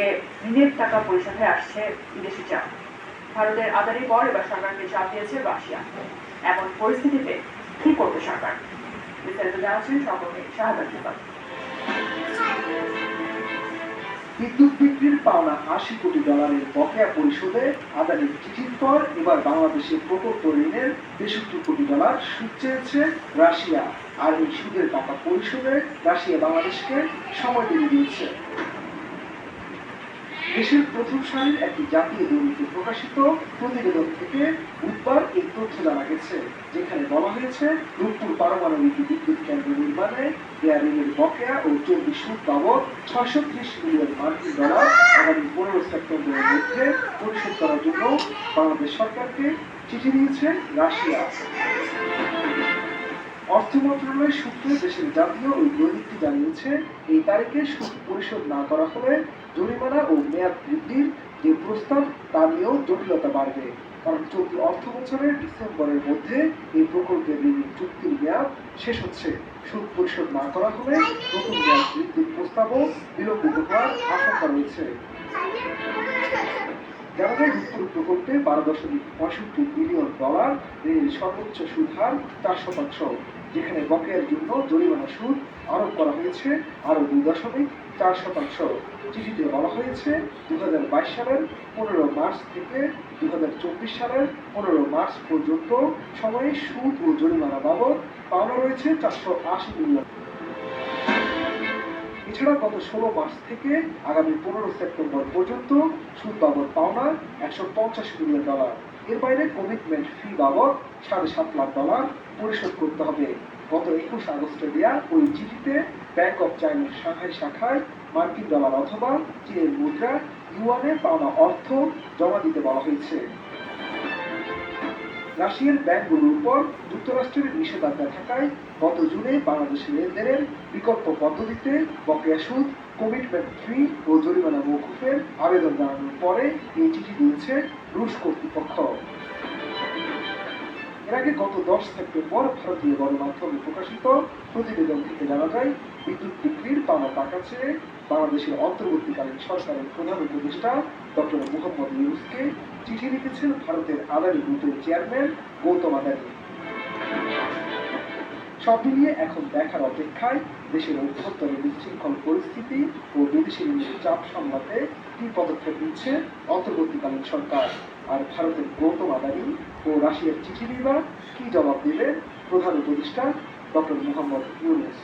এদিকে ঋণের টাকা পরিশোধে আসছে বিদেশি চাপ। ভারতের আদানি পর এবার সরকারকে চাপ দিয়েছে রাশিয়া। এমন পরিস্থিতিতে কি করবে সরকার? বিস্তারিত জানাচ্ছেন সহকর্মী শাহাদ বিদ্যুৎ বিক্রির পাওনা আশি কোটি ডলারের বকেয়া পরিশোধে আদানির চিঠির পর এবার বাংলাদেশের প্রকল্প ঋণের তেষট্টি কোটি ডলার সুদ চেয়েছে রাশিয়া। আর এই সুদের টাকা পরিশোধে রাশিয়া বাংলাদেশকে সময় দিয়ে দিয়েছে। দেশের প্রথম সারির একটি জাতীয় দৈনিকে প্রকাশিত প্রতিবেদন থেকে বুধবার এই তথ্য জানা গেছে, যেখানে বলা হয়েছে, রূপপুর পারমাণবিক বিদ্যুৎ কেন্দ্র নির্মাণে দেয়া বকেয়া ও চব্বিশ সুদ বাবদ ছয়শো ত্রিশ মিলিয়ন মার্কিন ডলার আগামী পনেরো সেপ্টেম্বরের মধ্যে পরিশোধ করার জন্য বাংলাদেশ সরকারকে চিঠি দিয়েছে রাশিয়া। অর্থ মন্ত্রণালয়ের সূত্রে দেশের জাতীয় ওই দৈনিকটি জানিয়েছে, এই তারিখে সুদ পরিশোধ না করা হলে জরিমানা ও মেয়াদ বৃদ্ধির যে প্রস্তাব, তা নিয়েও জটিলতা বাড়বে। কারণ চলতি অর্থ বছরের ডিসেম্বরের মধ্যে এই প্রকল্পের ঋণের চুক্তির মেয়াদ, শেষ হচ্ছে। সুদ পরিশোধ না করা হলে নতুন মেয়াদ বৃদ্ধির প্রস্তাবও বিলম্বিত হওয়ার আশঙ্কা রয়েছে। যায় রূপপুর প্রকল্পে বারো দশমিক পঁয়ষট্টি বিলিয়ন ডলার ঋণের সর্বোচ্চ সুদ হার চার শতাংশ যেখানে বকেয়ার জন্য জরিমানা সুদ আরোপ করা হয়েছে। আরও দুই দশমিক চার শতাংশ। চিঠিতে বলা হয়েছে দু হাজার বাইশ সালের পনেরো মার্চ থেকে দু হাজার চব্বিশ সালের পনেরো মার্চ পর্যন্ত সময়ে সুদ ও জরিমানা বাবদ পাওনা রয়েছে চারশো আশি মিলিয়ন। এছাড়া গত ষোলো মার্চ থেকে আগামী পনেরো সেপ্টেম্বর পর্যন্ত সুদ বাবদ পাওনা একশো পঞ্চাশ মিলিয়ন ডলার। এর বাইরে কমিটমেন্ট ফি বাবদ সাড়ে সাত লাখ ডলার পরিশোধ করতে হবে। গত একুশ আগস্টে দেওয়া ওই চিঠিতে ব্যাংক অফ চাইনার শাখায় শাখায় মার্কিন ডলার অথবা চীনের মুদ্রা ইউয়ানে পাওনা অর্থ জমা দিতে বলা হয়েছে। রাশিয়ার ব্যাংকগুলোর উপর যুক্তরাষ্ট্রের নিষেধাজ্ঞা থাকায় গত জুনে বাংলাদেশের লেনদেনের বিকল্প পদ্ধতিতে বকেয়া সুদ কমিটমেন্ট ফি ও জরিমানা মৌকুফের আবেদন জানানোর পরে এই চিঠি দিয়েছে রুশ কর্তৃপক্ষ। এর আগে গত দশ সেপ্টেম্বর ভারতীয় গণমাধ্যমে প্রকাশিত প্রতিবেদন থেকে জানা যায়, বিদ্যুৎ বিক্রির পাওনা টাকা চেয়ে বাংলাদেশের অন্তর্বর্তীকালীন সরকারের প্রধান উপদেষ্টা ডক্টর মোহাম্মদ ইউনুসকে চিঠি লিখেছেন ভারতের আদানি গ্রুপের চেয়ারম্যান গৌতম আদানি। সব মিলিয়ে এখন দেখার অপেক্ষায় দেশের অভ্যন্তরে বিশৃঙ্খল পরিস্থিতি ও বিদেশি ঋণের চাপ সামলাতে কি পদক্ষেপ নিচ্ছে অন্তর্বর্তীকালীন সরকার। আর ভারতের গৌতম আদানি ও রাশিয়ার চিঠি বিভাগ কি জবাব দেবে প্রধান উপদেষ্টা ডক্টর মোহাম্মদ ইউনুস।